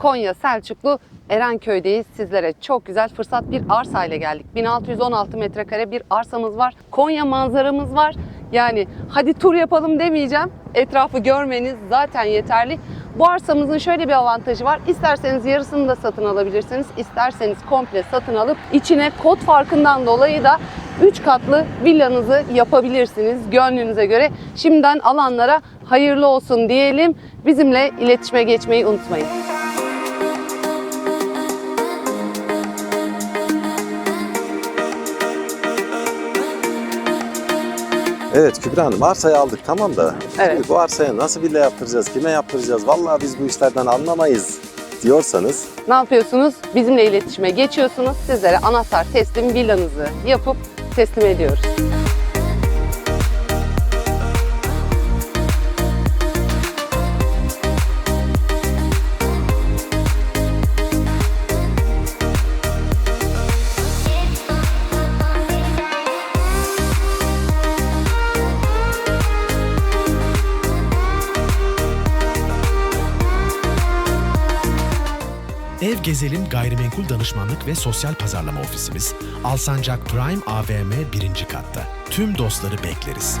Konya Selçuklu Erenköy'deyiz. Sizlere çok güzel fırsat bir arsa ile geldik. 1616 metrekare bir arsamız var. Konya manzaramız var. Yani hadi tur yapalım demeyeceğim. Etrafı görmeniz zaten yeterli. Bu arsamızın şöyle bir avantajı var. İsterseniz yarısını da satın alabilirsiniz. İsterseniz komple satın alıp içine kod farkından dolayı da 3 katlı villanızı yapabilirsiniz gönlünüze göre. Şimdiden alanlara hayırlı olsun diyelim. Bizimle iletişime geçmeyi unutmayın. Evet Kübra Hanım arsayı aldık tamam da Evet. şimdi bu arsaya nasıl villa yaptıracağız, kime yaptıracağız? Vallahi biz bu işlerden anlamayız diyorsanız Ne yapıyorsunuz? Bizimle iletişime geçiyorsunuz. Sizlere anahtar teslim villanızı yapıp teslim ediyoruz. Ev Gezelim Gayrimenkul Danışmanlık ve Sosyal Pazarlama Ofisimiz Alsancak Prime AVM 1. katta. Tüm dostları bekleriz.